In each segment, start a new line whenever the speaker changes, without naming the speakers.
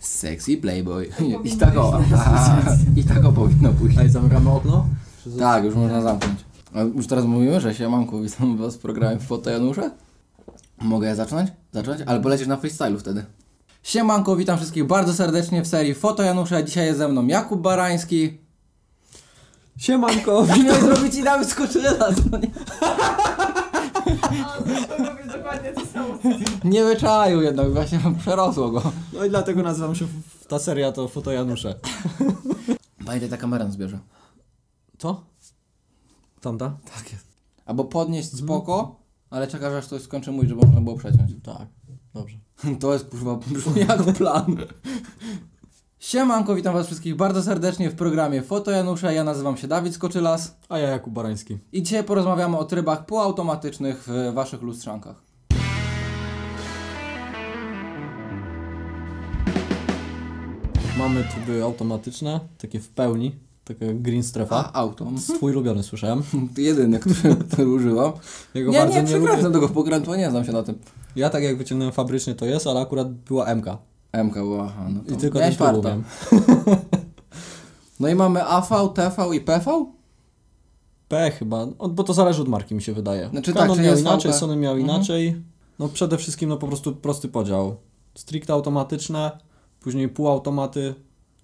Sexy Playboy. I tak o, i tak o powinno pójść.
Ej, zamykamy okno?
Tak, już można zamknąć. A już teraz mówimy, że siemanko, witam was w programie Foto Janusze? Mogę ja zacząć? Zacząć? Ale polecisz na freestylu wtedy. Siemanko, witam wszystkich bardzo serdecznie w serii Foto Janusze. Dzisiaj jest ze mną Jakub Barański.
Siemanko!
Miałeś zrobić i nawet skoczyla, to nie.
dokładnie to samo.
Nie wyczaił jednak, właśnie przerosło go.
No i dlatego nazywam się ta seria to Foto Janusze.
Pamiętaj, ta kamera nas bierze.
Co? Tamta?
Tak jest. Albo podnieść spoko, ale czekasz aż ktoś skończy mówić, żeby można było przeciąć.
Tak. Dobrze.
To jest kurwa brzmi jak plan. Siemanko, witam was wszystkich bardzo serdecznie w programie Foto Janusza. Ja nazywam się Dawid Skoczylas
A ja Jakub Barański.
i dzisiaj porozmawiamy o trybach półautomatycznych w waszych lustrzankach.
Mamy tryby automatyczne, takie w pełni, taka green strefa.
A, auto.
Twój ulubiony słyszałem.
Jedyny, który, który używam.
Jego
Nie,
bardzo
nie,
nie lubię.
tego pokrętła, nie znam się na tym.
Ja tak jak wyciągnąłem fabrycznie to jest, ale akurat była MK.
MK była, aha, no to
I tylko ten umiem.
No i mamy AV, TV i PV?
P chyba, o, bo to zależy od marki mi się wydaje.
Znaczy tak,
Canon
czyli
miał inaczej. Sony miał
Mhm.
inaczej. No przede wszystkim no po prostu prosty podział. Stricte automatyczne, później półautomaty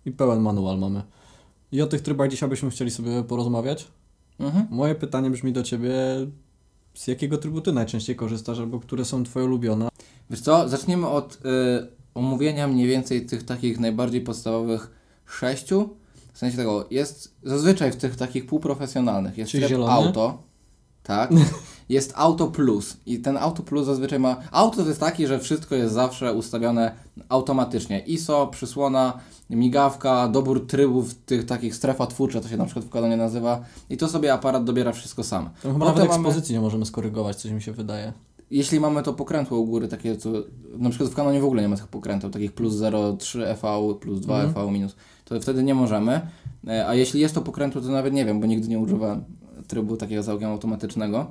i pełen manual mamy. I o tych trybach dzisiaj byśmy chcieli sobie porozmawiać.
Mhm.
Moje pytanie brzmi do Ciebie, z jakiego trybu Ty najczęściej korzystasz, albo które są Twoje ulubione?
Wiesz co, zaczniemy od y, omówienia mniej więcej tych takich najbardziej podstawowych sześciu. W sensie tego, jest zazwyczaj w tych takich półprofesjonalnych. Jest tryb auto, tak, jest auto plus. I ten auto plus zazwyczaj ma, auto to jest taki, że wszystko jest zawsze ustawione automatycznie, ISO, przysłona, migawka, dobór trybów tych takich strefa twórcza, to się na przykład w Kanonie nazywa. I to sobie aparat dobiera wszystko sam.
To chyba
Potem
nawet
mamy-
ekspozycji nie możemy skorygować, coś mi się wydaje.
Jeśli mamy to pokrętło u góry, takie co, na przykład w kanonie w ogóle nie ma tych pokrętów, takich plus 0,3 EV, plus 2
Mhm.
EV, minus, to wtedy nie możemy. E, A jeśli jest to pokrętło, to nawet nie wiem, bo nigdy nie używałem trybu takiego całkiem automatycznego.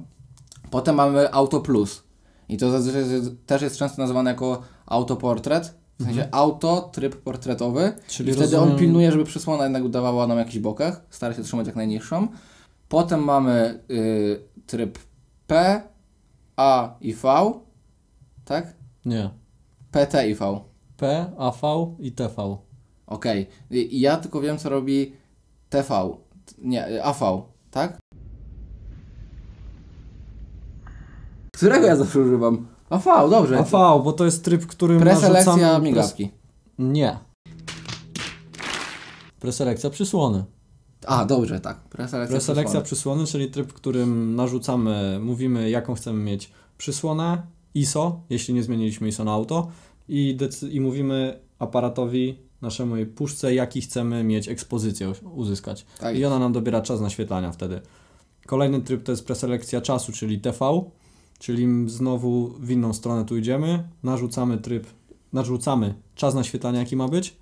Potem mamy Auto Plus i to zazwyczaj też jest często nazywane jako autoportret, w sensie auto, tryb portretowy
Mhm. Czyli
i wtedy on
rozumiem-
pilnuje, żeby przysłona jednak dawała nam jakiś bokach, stara się trzymać jak najniższą. Potem mamy y, tryb P, A i V, tak?
Nie.
PT i V.
P, AV i TV.
Okej. I ja tylko wiem, co robi TV. Nie, AV, tak? Którego ja zawsze używam? AV, dobrze.
AV, bo to jest tryb, którym
Preselekcja
narzucamy...
migawki.
Nie. Preselekcja przysłony.
A, dobrze, tak. Preselekcja.
Preselekcja
przysłony.
przysłony, czyli tryb, w którym narzucamy, mówimy jaką chcemy mieć przysłonę, ISO, jeśli nie zmieniliśmy ISO na auto i, i mówimy aparatowi, naszemu puszce, jaki chcemy mieć ekspozycję uzyskać.
Tak
I ona nam dobiera czas naświetlania wtedy. Kolejny tryb to jest preselekcja czasu, czyli TV, czyli znowu w inną stronę tu idziemy, narzucamy tryb, narzucamy czas naświetlania jaki ma być,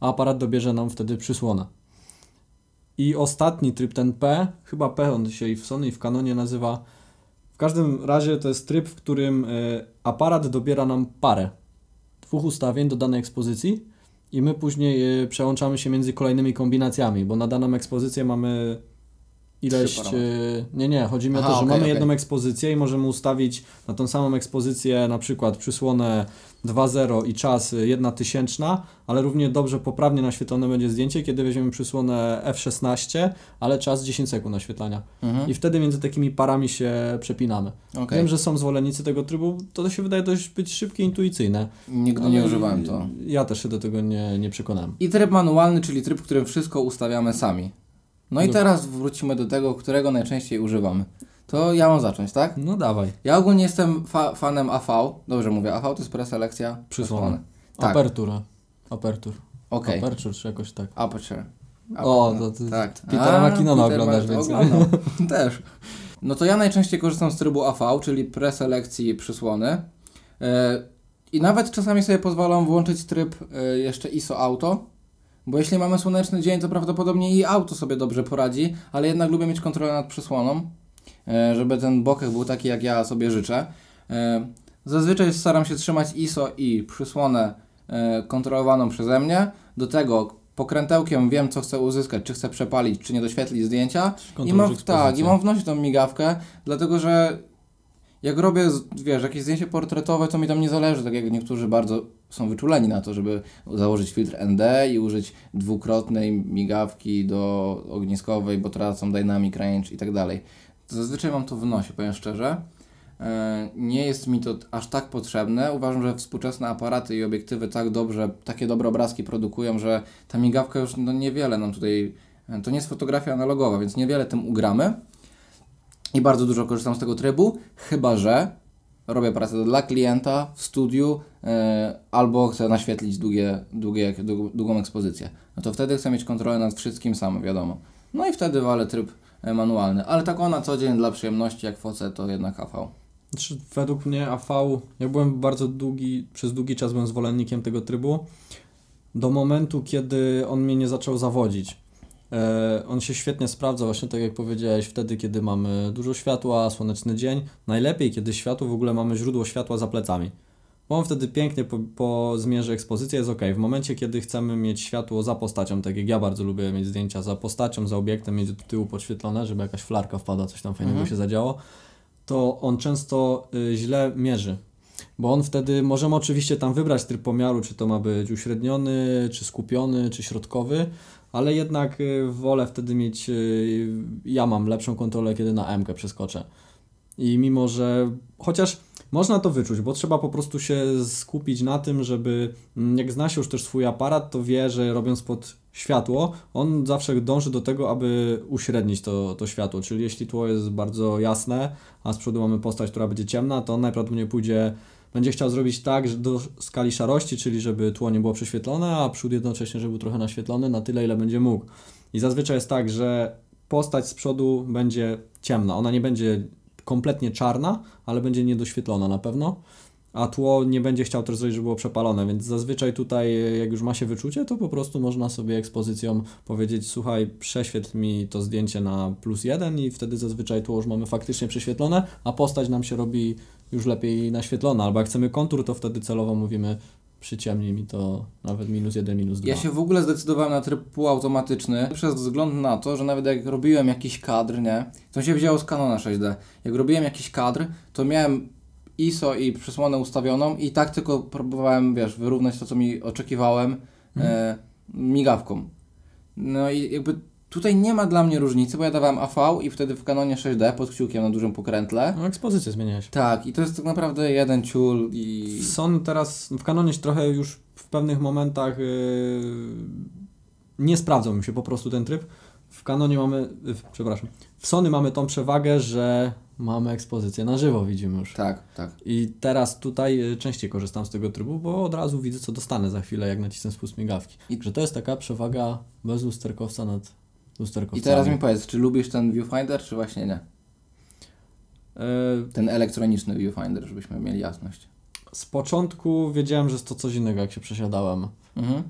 a aparat dobierze nam wtedy przysłonę. I ostatni tryb, ten P, chyba P on się i w Sony i w Canonie nazywa. W każdym razie to jest tryb, w którym y, aparat dobiera nam parę dwóch ustawień do danej ekspozycji i my później y, przełączamy się między kolejnymi kombinacjami, bo na daną ekspozycję mamy ileś...
Parametry.
Y, nie, nie, chodzi mi o
Aha,
to, że
okej,
mamy
okej.
jedną ekspozycję i możemy ustawić na tą samą ekspozycję na przykład przysłonę 2.0 i czas y, 1 tysięczna, ale równie dobrze poprawnie naświetlone będzie zdjęcie, kiedy weźmiemy przysłonę F16, ale czas 10 sekund naświetlania.
Mhm.
I wtedy między takimi parami się przepinamy.
Okej.
Wiem, że są zwolennicy tego trybu, to się wydaje dość być szybkie, intuicyjne.
Nigdy nie używałem to.
Ja też się do tego nie, nie przekonałem.
I tryb manualny, czyli tryb, w którym wszystko ustawiamy sami. No i teraz wrócimy do tego, którego najczęściej używamy. To ja mam zacząć, tak?
No dawaj.
Ja ogólnie jestem fa fanem AV. Dobrze mówię, AV to jest preselekcja
Przysłony.
Tak,
Apertura. Apertur.
okej.
Aperture czy jakoś tak.
Aperture.
O, to ty
tak.
Petera McKinnona oglądasz, więc-
Oglądam. Też. No to ja najczęściej korzystam z trybu AV, czyli preselekcji przysłony. E, I nawet czasami sobie pozwalam włączyć tryb e, jeszcze ISO auto, bo jeśli mamy słoneczny dzień, to prawdopodobnie i auto sobie dobrze poradzi, ale jednak lubię mieć kontrolę nad przysłoną, e, żeby ten bokeh był taki, jak ja sobie życzę. E, Zazwyczaj staram się trzymać ISO i przysłonę e, kontrolowaną przeze mnie. Do tego pokrętełkiem wiem, co chcę uzyskać, czy chcę przepalić, czy nie doświetlić zdjęcia. I mam, tak, i mam wnosić tą migawkę, dlatego że jak robię, wiesz, jakieś zdjęcie portretowe, to mi tam nie zależy, tak jak niektórzy bardzo są wyczuleni na to, żeby założyć filtr ND i użyć dwukrotnej migawki do ogniskowej, bo tracą dynamic range i tak dalej. Zazwyczaj mam to w nosie, powiem szczerze. E, Nie jest mi to aż tak potrzebne. Uważam, że współczesne aparaty i obiektywy tak dobrze, takie dobre obrazki produkują, że ta migawka już no, niewiele nam tutaj. e, To nie jest fotografia analogowa, więc niewiele tym ugramy. I bardzo dużo korzystam z tego trybu, chyba że robię pracę dla klienta w studiu e, albo chcę naświetlić długie, długie, długą, ekspozycję. No to wtedy chcę mieć kontrolę nad wszystkim sam, wiadomo. No i wtedy walę tryb e, manualny, ale tak na co dzień dla przyjemności, jak foce, to jednak AV.
Znaczy, według mnie AV, ja byłem bardzo długi, przez długi czas byłem zwolennikiem tego trybu, do momentu, kiedy on mnie nie zaczął zawodzić. E, on się świetnie sprawdza, właśnie tak jak powiedziałeś, wtedy, kiedy mamy dużo światła, słoneczny dzień. Najlepiej, kiedy światło, w ogóle mamy źródło światła za plecami. Bo on wtedy pięknie po, po zmierze ekspozycji jest ok. W momencie, kiedy chcemy mieć światło za postacią, tak jak ja bardzo lubię mieć zdjęcia za postacią, za obiektem, mieć do tyłu podświetlone, żeby jakaś flarka wpadła, coś tam fajnego
Mhm.
się zadziało, to on często y, źle mierzy. Bo on wtedy, możemy oczywiście tam wybrać tryb pomiaru, czy to ma być uśredniony, czy skupiony, czy środkowy, ale jednak y, wolę wtedy mieć, y, ja mam lepszą kontrolę, kiedy na M przeskoczę. I mimo, że chociaż można to wyczuć, bo trzeba po prostu się skupić na tym, żeby mm, jak zna się już też swój aparat, to wie, że robiąc pod światło, on zawsze dąży do tego, aby uśrednić to, to światło. Czyli jeśli tło jest bardzo jasne, a z przodu mamy postać, która będzie ciemna, to on najprawdopodobniej pójdzie, będzie chciał zrobić tak, do skali szarości, czyli żeby tło nie było prześwietlone, a przód jednocześnie, żeby był trochę naświetlony na tyle, ile będzie mógł. I zazwyczaj jest tak, że postać z przodu będzie ciemna. Ona nie będzie kompletnie czarna, ale będzie niedoświetlona na pewno. A tło nie będzie chciał też żeby było przepalone, więc zazwyczaj tutaj, jak już ma się wyczucie, to po prostu można sobie ekspozycją powiedzieć: Słuchaj, prześwietl mi to zdjęcie na plus jeden, i wtedy zazwyczaj tło już mamy faktycznie prześwietlone, a postać nam się robi już lepiej naświetlona. Albo jak chcemy kontur, to wtedy celowo mówimy: Przyciemnij mi to nawet minus jeden, minus dwa.
Ja się w ogóle zdecydowałem na tryb półautomatyczny przez wzgląd na to, że nawet jak robiłem jakiś kadr, nie? To się wzięło z Canona 6D. Jak robiłem jakiś kadr, to miałem ISO i przysłonę ustawioną i tak tylko próbowałem, wiesz, wyrównać to, co mi oczekiwałem e, migawką. No i jakby tutaj nie ma dla mnie różnicy, bo ja dawałem AV i wtedy w Canonie 6D pod kciukiem na dużym pokrętle.
No, ekspozycję zmieniałeś.
Tak, i to jest tak naprawdę jeden ciul i...
W Sony teraz, w Canonie się trochę już w pewnych momentach yy, nie sprawdzał mi się po prostu ten tryb. W Canonie mamy, yy, przepraszam, w Sony mamy tą przewagę, że mamy ekspozycję na żywo, widzimy już.
Tak, tak.
I teraz tutaj yy, częściej korzystam z tego trybu, bo od razu widzę, co dostanę za chwilę, jak nacisnę spust migawki.
I-
Że to jest taka przewaga bez lusterkowca nad lusterkowcami.
I teraz mi powiedz, czy lubisz ten viewfinder, czy właśnie nie?
Yy,
Ten elektroniczny viewfinder, żebyśmy mieli jasność.
z początku wiedziałem, że jest to coś innego, jak się przesiadałem.
Mhm.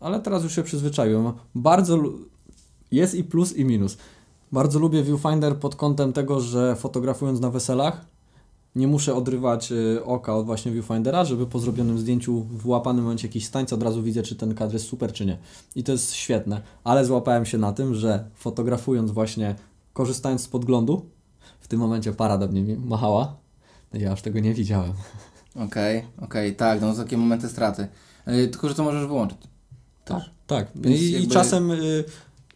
ale teraz już się przyzwyczaiłem. Bardzo jest i plus i minus. Bardzo lubię viewfinder pod kątem tego, że fotografując na weselach nie muszę odrywać y, oka od właśnie viewfindera, żeby po zrobionym zdjęciu w łapanym momencie jakiś stańca od razu widzę, czy ten kadr jest super, czy nie. I to jest świetne. Ale złapałem się na tym, że fotografując właśnie, korzystając z podglądu, w tym momencie para do mnie machała, ja już tego nie widziałem.
Okej, okej, tak, no takie momenty straty. Yy, tylko, że to możesz wyłączyć.
Tak, tak. I
jakby-
czasem y,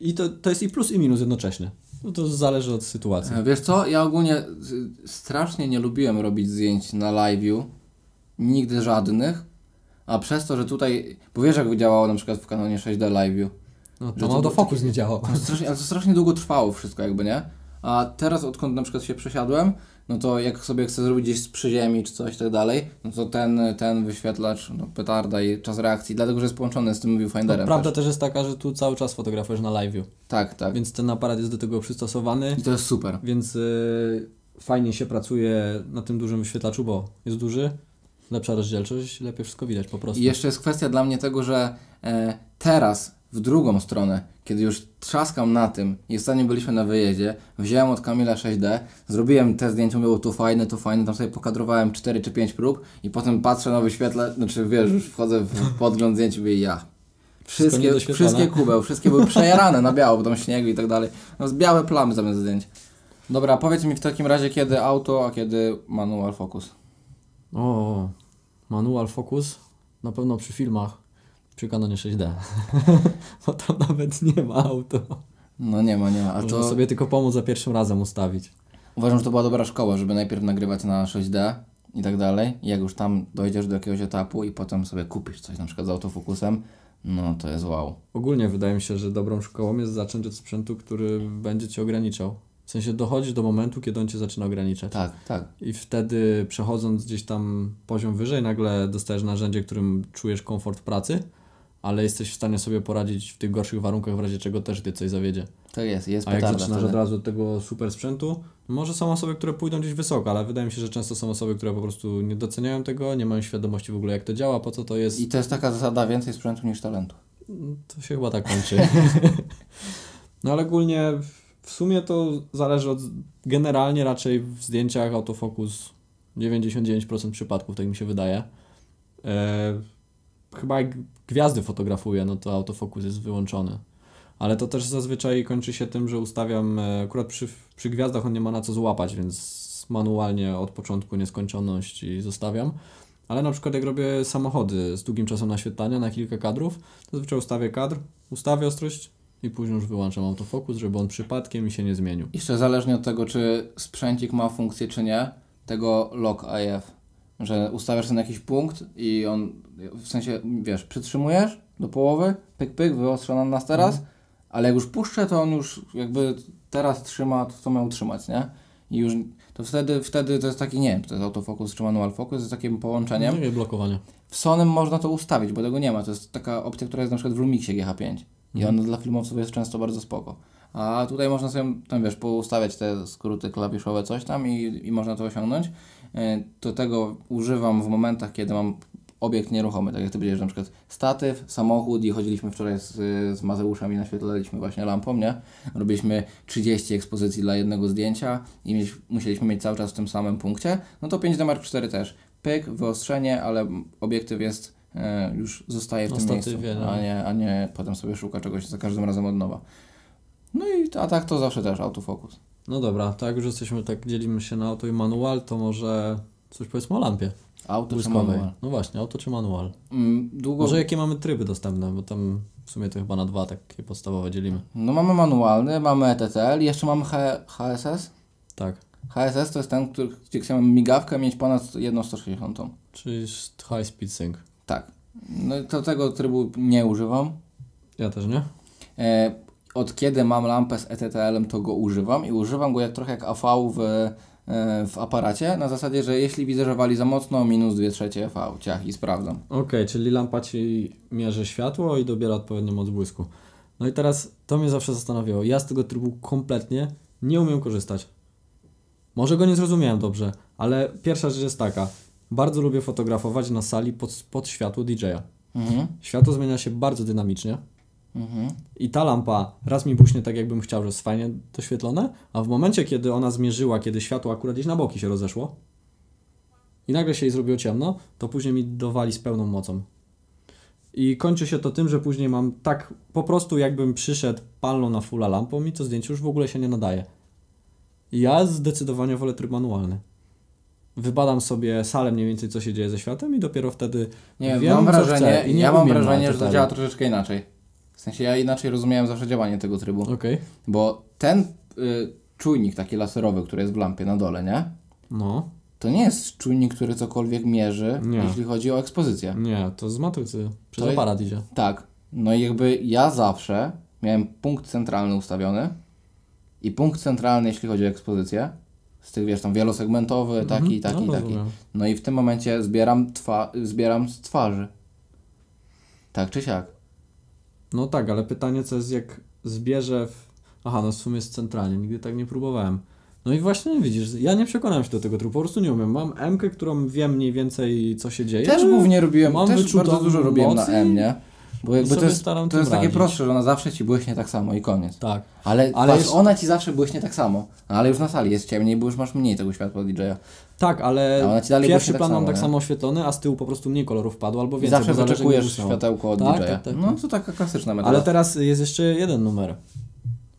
i to, to jest i plus i minus jednocześnie. No to zależy od sytuacji.
E, Wiesz co, ja ogólnie strasznie nie lubiłem robić zdjęć na live'u. Nigdy żadnych. A przez to, że tutaj, bo wiesz jak działało na przykład w kanonie 6D live'u.
No to
to
autofokus nie działał.
To strasznie, ale to strasznie długo trwało wszystko jakby, nie? A teraz odkąd na przykład się przesiadłem, no to jak sobie chcę zrobić gdzieś z przyziemi czy coś tak dalej, no to ten, ten wyświetlacz, no petarda i czas reakcji, dlatego że jest połączony z tym
No,
viewfinderem.
prawda
też.
też jest taka, że tu cały czas fotografujesz na live'u,
Tak, tak.
więc ten aparat jest do tego przystosowany,
I to jest super.
więc y, fajnie się pracuje na tym dużym wyświetlaczu, bo jest duży, lepsza rozdzielczość, lepiej wszystko widać po prostu.
I jeszcze jest kwestia dla mnie tego, że e, teraz w drugą stronę, kiedy już trzaskam na tym i ostatnio byliśmy na wyjeździe, wziąłem od Kamila 6D, zrobiłem te zdjęcia, było tu fajne, tu fajne, tam sobie pokadrowałem 4 czy 5 prób i potem patrzę na wyświetle, znaczy wiesz, już wchodzę w podgląd zdjęć i mówię ja. Wszystkie, wszystkie kubeł, wszystkie były przejarane na biało, bo tam śniegu i tak dalej. No, z białe plamy zamiast zdjęć. Dobra, powiedz mi w takim razie, kiedy auto, a kiedy manual focus.
O, manual focus na pewno przy filmach przy Canonie 6D. Bo tam nawet nie ma auto.
No nie ma, nie ma. A
Można
to
sobie tylko pomóc za pierwszym razem ustawić.
uważam, że to była dobra szkoła, żeby najpierw nagrywać na 6D i tak dalej. I jak już tam dojdziesz do jakiegoś etapu i potem sobie kupisz coś na przykład z autofokusem, no to jest wow.
Ogólnie wydaje mi się, że dobrą szkołą jest zacząć od sprzętu, który będzie Cię ograniczał. W sensie dochodzisz do momentu, kiedy on Cię zaczyna ograniczać.
Tak, tak.
I wtedy przechodząc gdzieś tam poziom wyżej, nagle dostajesz narzędzie, którym czujesz komfort pracy, ale jesteś w stanie sobie poradzić w tych gorszych warunkach, w razie czego też Ty coś zawiedzie.
To jest, jest
A jak zaczynasz
wtedy.
od razu od tego super sprzętu, może są osoby, które pójdą gdzieś wysoko, ale wydaje mi się, że często są osoby, które po prostu nie doceniają tego, nie mają świadomości w ogóle jak to działa, po co to jest.
I to jest taka zasada, więcej sprzętu niż talentu.
To się chyba tak kończy. no ale ogólnie w sumie to zależy od. Generalnie raczej w zdjęciach autofokus 99% przypadków, tak mi się wydaje. E, chyba jak gwiazdy fotografuję, no to autofokus jest wyłączony. Ale to też zazwyczaj kończy się tym, że ustawiam, e, akurat przy, przy gwiazdach on nie ma na co złapać, więc manualnie od początku nieskończoność i zostawiam. Ale na przykład jak robię samochody z długim czasem naświetlania na kilka kadrów, to zazwyczaj ustawię kadr, ustawię ostrość i później już wyłączam autofokus, żeby on przypadkiem mi się nie zmienił.
Jeszcze zależnie od tego, czy sprzęcik ma funkcję, czy nie, tego lock AF, że ustawiasz na jakiś punkt i on, w sensie, wiesz, przytrzymujesz do połowy, pyk, pyk, wyostrza na nas teraz,
Mhm.
ale jak już puszczę, to on już jakby teraz trzyma to, co miał trzymać, nie? I już, to wtedy, wtedy to jest taki, nie wiem, to jest autofokus czy manual focus, jest takim połączeniem.
No blokowanie.
W Sonym można to ustawić, bo tego nie ma. To jest taka opcja, która jest na przykład w Lumixie GH5. I
Mhm.
ona dla filmowców jest często bardzo spoko. A tutaj można sobie, tam wiesz, poustawiać te skróty klawiszowe, coś tam i, i można to osiągnąć. E, Do tego używam w momentach, kiedy mam obiekt nieruchomy, tak jak ty powiedziałeś, na przykład statyw, samochód i chodziliśmy wczoraj z, z Mazeuszem i naświetlaliśmy właśnie lampą, nie? Robiliśmy 30 ekspozycji dla jednego zdjęcia i mieć, musieliśmy mieć cały czas w tym samym punkcie, no to 5D Mark IV też. Pyk, wyostrzenie, ale obiektyw jest, e, już zostaje w tym miejscu,
no.
a nie, a nie potem sobie szuka czegoś za każdym razem od nowa. No i a tak to zawsze też autofokus.
No dobra, tak jak już jesteśmy, tak dzielimy się na auto i manual, to może coś powiedzmy o lampie
Auto czy
błyskowej.
manual?
No właśnie, auto czy manual?
Mm, Długo...
Może jakie mamy tryby dostępne, bo tam w sumie to chyba na dwa takie podstawowe dzielimy.
No mamy manualny, mamy ETCL i jeszcze mamy H- HSS.
Tak,
HSS to jest ten, który, gdzie chcemy migawkę mieć ponad 1,160.
czyli high speed sync.
Tak. No to tego trybu nie używam.
Ja też nie?
E, od kiedy mam lampę z ETTL-em, to go używam i używam go jak trochę jak AV w, e, w aparacie, na zasadzie, że jeśli widzę, że wali za mocno, minus 2 trzecie EV, ciach i sprawdzam.
Okej, czyli lampa ci mierzy światło i dobiera odpowiednią moc błysku. No i teraz to mnie zawsze zastanawiało. Ja z tego trybu kompletnie nie umiem korzystać. Może go nie zrozumiałem dobrze, ale pierwsza rzecz jest taka. Bardzo lubię fotografować na sali pod, pod światło DJ-a.
Mhm.
Światło zmienia się bardzo dynamicznie
Mhm.
i ta lampa raz mi buśnie tak, jakbym chciał, że jest fajnie doświetlone, a w momencie, kiedy ona zmierzyła, kiedy światło akurat gdzieś na boki się rozeszło i nagle się jej zrobiło ciemno, to później mi dowali z pełną mocą. I kończy się to tym, że później mam tak po prostu jakbym przyszedł palną na fulla lampą i to zdjęcie już w ogóle się nie nadaje. Ja zdecydowanie wolę tryb manualny. Wybadam sobie salę mniej więcej, co się dzieje ze światem i dopiero wtedy
Nie wiem, mam
co
wrażenie,
chcę i nie
ja mam wrażenie, że to działa troszeczkę inaczej. W sensie ja inaczej rozumiałem zawsze działanie tego trybu.
Okej.
Bo ten y, czujnik taki laserowy, który jest w lampie na dole, nie?
No.
To nie jest czujnik, który cokolwiek mierzy,
Nie.
jeśli chodzi o ekspozycję.
Nie, to z matrycy. Przez
To
aparat idzie.
Tak. No i jakby ja zawsze miałem punkt centralny ustawiony i punkt centralny, jeśli chodzi o ekspozycję, z tych, wiesz, tam wielosegmentowy, taki, taki,
no,
taki.
rozumiem.
No i w tym momencie zbieram, twa zbieram z twarzy. Tak czy siak.
No tak, ale pytanie co jest jak zbierze w... Aha, no w sumie jest centralnie, nigdy tak nie próbowałem. No i właśnie widzisz, ja nie przekonałem się do tego trybu, po prostu nie umiem. Mam M, którą wiem mniej więcej co się dzieje.
Też głównie robiłem,
mam
też bardzo dużo robiłem na M, nie? Bo jakby to jest, to jest takie
radzić.
prostsze, że ona zawsze ci błyśnie tak samo i koniec.
Tak.
Ale,
Ale
patrz,
jest-
ona ci zawsze błyśnie tak samo. Ale już na sali jest ciemniej, bo już masz mniej tego światła DJ-a.
Tak, ale pierwszy
tak
plan mam
samo,
tak
nie?
samo oświetlony, a z tyłu po prostu mniej kolorów padło, albo
I
więcej,
zawsze
zależy, jak
wyczekujesz światełko od
Tak,
DJ-a.
tak, tak,
No
tak.
to taka klasyczna metoda.
Ale teraz jest jeszcze jeden numer.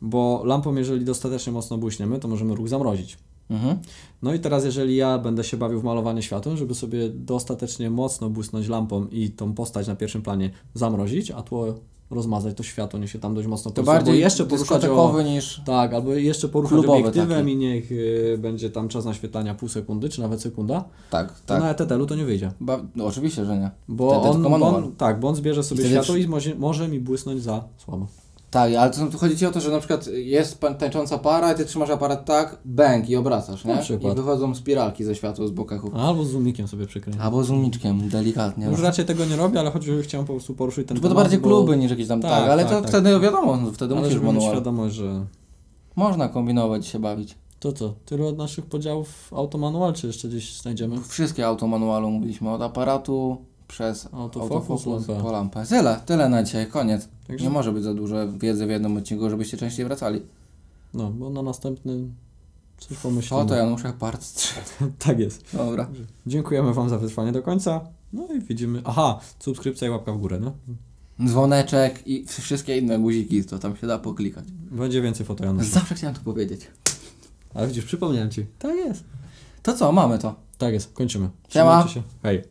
Bo lampą, jeżeli dostatecznie mocno błyśniemy, to możemy ruch zamrozić.
Mhm.
No i teraz, jeżeli ja będę się bawił w malowanie światłem, żeby sobie dostatecznie mocno błysnąć lampą i tą postać na pierwszym planie zamrozić, a tło rozmazać, to światło niech się tam dość mocno
To
porusza,
bardziej
jeszcze poruszać o,
niż...
Tak, albo jeszcze poruszać obiektywem
taki.
i niech y, będzie tam czas naświetlania pół sekundy, czy nawet sekunda,
Tak,
to
tak.
na ETT-u to nie wyjdzie.
Ba... No, oczywiście, że nie.
Bo on, on, tak, bo on zbierze sobie światło i może, może mi błysnąć za słabo.
Tak, ale to, tu chodzi ci o to, że na przykład jest tańcząca para i ty trzymasz aparat tak, bęk i obracasz, nie?
Na przykład.
I wychodzą spiralki ze światła z bokachu.
Albo z zoomikiem sobie przykryję.
Albo z umiczkiem, delikatnie.
Już raczej tego nie robię, ale choć chciałem po prostu poruszyć ten
Bo to
temat,
bardziej
bo-
kluby niż jakieś tam tak,
Tak,
ale
tak,
to
tak.
wtedy wiadomo, no, wtedy
Ale
musisz manual.
świadomość, że
Można kombinować, się bawić.
to co, tyle od naszych podziałów automanual, czy jeszcze gdzieś znajdziemy?
Wszystkie auto manualu mówiliśmy, od aparatu przez
Autofokus, lampę.
po lampę. Tyle, tyle na dzisiaj, koniec.
Także-
Nie może być za dużo wiedzy w jednym odcinku, żebyście częściej wracali.
No, bo na następny coś pomyślimy.
O, to ja muszę part 3.
tak jest.
Dobra.
Dziękujemy Wam za wytrwanie do końca. No i widzimy. Aha, subskrypcja i łapka w górę, no.
Dzwoneczek i wszystkie inne guziki, to tam się da poklikać.
Będzie więcej fotojanów.
Zawsze chciałem to powiedzieć.
Ale widzisz, przypomniałem Ci.
Tak jest. To co, mamy to.
Tak jest, kończymy.
Siema.
Się. Hej.